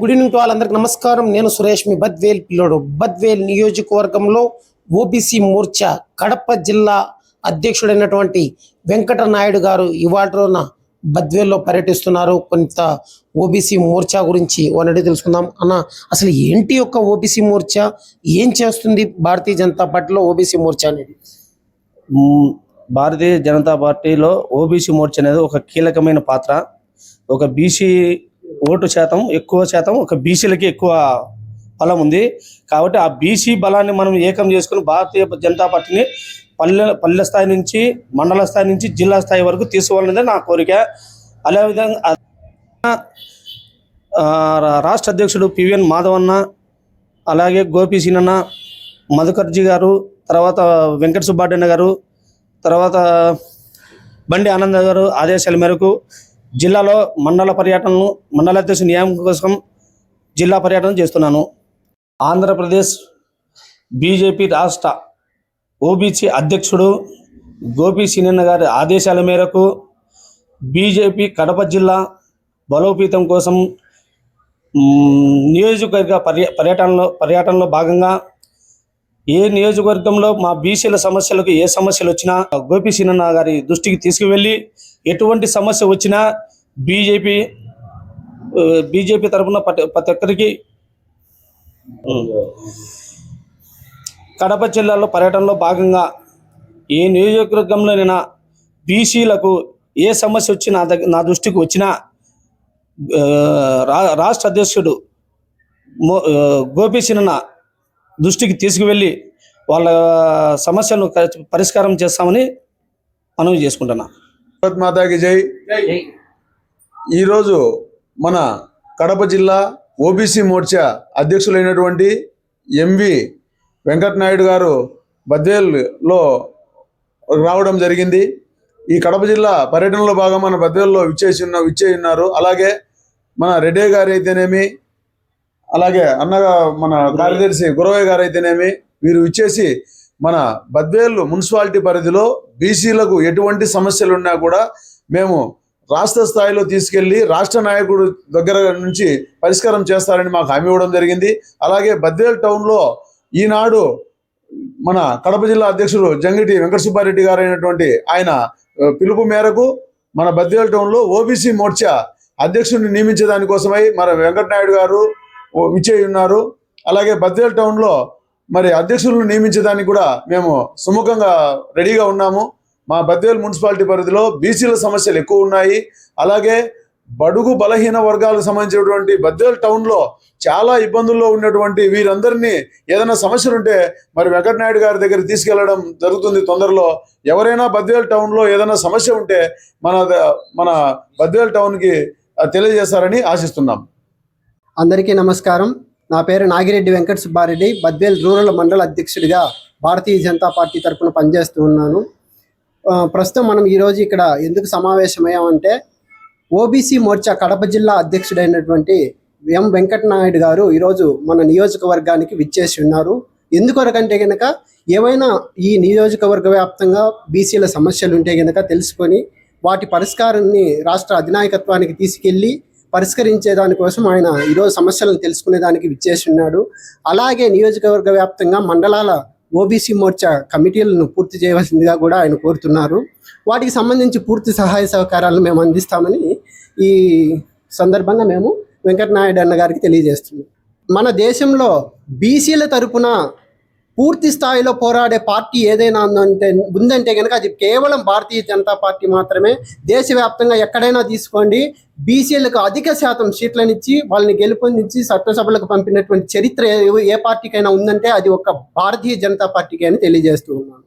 Good evening to వాళ్ళందరికీ నమస్కారం. నేను సురేష్ మీ బద్వేల్ పిల్లోడు. బద్వేల్ నియోజకవర్గంలో ఓబీసీ మోర్చా కడప జిల్లా అధ్యక్షుడైనటువంటి వెంకట నాయుడు గారు ఇవాళ రోజున బద్వేల్లో పర్యటిస్తున్నారు. కొంత ఓబీసీ మోర్చా గురించి వనడి తెలుసుకుందాం. అన్న అసలు ఏంటి యొక్క ఓబీసీ మోర్చా? ఏం చేస్తుంది భారతీయ జనతా పార్టీలో ఓబీసీ మోర్చా అనేది? భారతీయ జనతా పార్టీలో ఓబీసీ మోర్చా అనేది ఒక కీలకమైన పాత్ర. ఒక బీసీ ఓటు శాతం ఎక్కువ శాతం ఒక బీసీలకి ఎక్కువ బలం ఉంది. కాబట్టి ఆ బీసీ బలాన్ని మనం ఏకం చేసుకుని భారతీయ జనతా పార్టీని పల్లె పల్లె స్థాయి నుంచి మండల స్థాయి నుంచి జిల్లా స్థాయి వరకు తీసుకోవాలనేది నా కోరిక. అదేవిధంగా రాష్ట్ర అధ్యక్షుడు పివిఎన్ మాధవన్న అలాగే గోపి సీనన్న మధుకర్జీ గారు తర్వాత వెంకట సుబ్బారెడ్డి గారు తర్వాత బండి ఆనంద గారు ఆదేశాల మేరకు జిల్లాలో మండల పర్యటనను మండల అధ్యక్ష నియామకం కోసం జిల్లా పర్యటన చేస్తున్నాను. ఆంధ్రప్రదేశ్ బీజేపీ రాష్ట్ర ఓబీసీ అధ్యక్షుడు గోపి సినన్న గారి ఆదేశాల మేరకు బీజేపీ కడప జిల్లా బలోపేతం కోసం నియోజకవర్గ పర్య పర్యటనలో పర్యటనలో భాగంగా ఏ నియోజకవర్గంలో మా బీసీల సమస్యలకు ఏ సమస్యలు వచ్చినా గోపి సినన్న గారి దృష్టికి తీసుకువెళ్ళి ఎటువంటి సమస్య వచ్చినా బీజేపీ బీజేపీ తరఫున ప్రతి ప్రతి ఒక్కరికి కడప జిల్లాలో పర్యటనలో భాగంగా ఏ నియోజకవర్గంలోనైనా బీసీలకు ఏ సమస్య వచ్చినా నా దగ్గర నా దృష్టికి వచ్చినా రాష్ట్ర అధ్యక్షుడు మో- ఆ, గోపి సినన్న దృష్టికి తీసుకువెళ్ళి వాళ్ళ సమస్యను పరిష్కారం చేస్తామని మనవి చేసుకుంటున్నా. మాతాకి జై. ఈరోజు మన కడప జిల్లా ఓబీసీ మోర్చా అధ్యక్షులైనటువంటి ఎంవి వెంకటనాయుడు గారు బద్వేల్లో రావడం జరిగింది. ఈ కడప జిల్లా పర్యటనలో భాగం మన బద్వేల్లో విచ్చేసి ఉన్న విచ్చేసి ఉన్నారు అలాగే మన రెడ్డి గారు అయితేనేమి అలాగే అన్నగా మన కార్యదర్శి గురవయ్య గారు అయితేనేమి వీరు ఇచ్చేసి మన బద్వేలు మున్సిపాలిటీ పరిధిలో బీసీలకు ఎటువంటి సమస్యలు ఉన్నా కూడా మేము రాష్ట్ర స్థాయిలో తీసుకెళ్ళి రాష్ట్ర నాయకుడు దగ్గర నుంచి పరిష్కారం చేస్తారని మాకు హామీ ఇవ్వడం జరిగింది. అలాగే బద్వేల్ టౌన్లో ఈనాడు మన కడప జిల్లా అధ్యక్షుడు జంగిటి వెంకట సుబ్బారెడ్డి గారు అయినటువంటి ఆయన పిలుపు మేరకు మన బద్వేల్ టౌన్లో ఓబీసీ మోర్చా అధ్యక్షుడిని నియమించేదానికోసమై మన వెంకటనాయుడు గారు విచ్చేయి ఉన్నారు. అలాగే బద్వేల్ టౌన్లో మరి అధ్యక్షులను నియమించేదానికి కూడా మేము సుముఖంగా రెడీగా ఉన్నాము. మా బద్వేల్ మున్సిపాలిటీ పరిధిలో బీసీల సమస్యలు ఎక్కువ ఉన్నాయి. అలాగే బడుగు బలహీన వర్గాలకు సంబంధించినటువంటి బద్వేల్ టౌన్లో చాలా ఇబ్బందుల్లో ఉన్నటువంటి వీరందరినీ ఏదైనా సమస్యలు ఉంటే మరి వెంకటనాయుడు గారి దగ్గర తీసుకెళ్ళడం జరుగుతుంది తొందరలో. ఎవరైనా బద్వేల్ టౌన్లో ఏదైనా సమస్య ఉంటే మన మన బద్వేల్ టౌన్కి తెలియజేస్తారని ఆశిస్తున్నాం. అందరికీ నమస్కారం. నా పేరు నాగిరెడ్డి వెంకట సుబ్బారెడ్డి బద్వేల్ రూరల్ మండల అధ్యక్షుడిగా భారతీయ జనతా పార్టీ తరఫున పనిచేస్తూ ఉన్నాను. ప్రస్తుతం మనం ఈరోజు ఇక్కడ ఎందుకు సమావేశమయ్యామంటే ఓబీసీ మోర్చా కడప జిల్లా అధ్యక్షుడైనటువంటి ఎం వెంకటనాయుడు గారు ఈరోజు మన నియోజకవర్గానికి విచ్చేసి ఉన్నారు. ఎందుకొరకంటే గనక ఏవైనా ఈ నియోజకవర్గ వ్యాప్తంగా బీసీల సమస్యలు ఉంటే కనుక తెలుసుకొని వాటి పరిష్కారాన్ని రాష్ట్ర అధినాయకత్వానికి తీసుకెళ్ళి పరిష్కరించే దానికోసం ఆయన ఈరోజు సమస్యలను తెలుసుకునే దానికి విచ్చేసి ఉన్నాడు. అలాగే నియోజకవర్గ వ్యాప్తంగా మండలాల ఓబీసీ మోర్చా కమిటీలను పూర్తి చేయవలసిందిగా కూడా ఆయన కోరుతున్నారు. వాటికి సంబంధించి పూర్తి సహాయ సహకారాలను మేము అందిస్తామని ఈ సందర్భంగా మేము వెంకటనాయుడు అన్న గారికి తెలియజేస్తున్నాం. మన దేశంలో బీసీల తరపున పూర్తి స్థాయిలో పోరాడే పార్టీ ఏదైనా ఉందంటే ఉందంటే కనుక అది కేవలం భారతీయ జనతా పార్టీ మాత్రమే. దేశవ్యాప్తంగా ఎక్కడైనా తీసుకోండి. బీసీలకు అధిక శాతం సీట్లనిచ్చి వాళ్ళని గెలుపొందించి చట్టసభలకు పంపినటువంటి చరిత్ర ఏ- పార్టీకైనా ఉందంటే అది ఒక భారతీయ జనతా పార్టీకి అని తెలియజేస్తూ ఉన్నాను.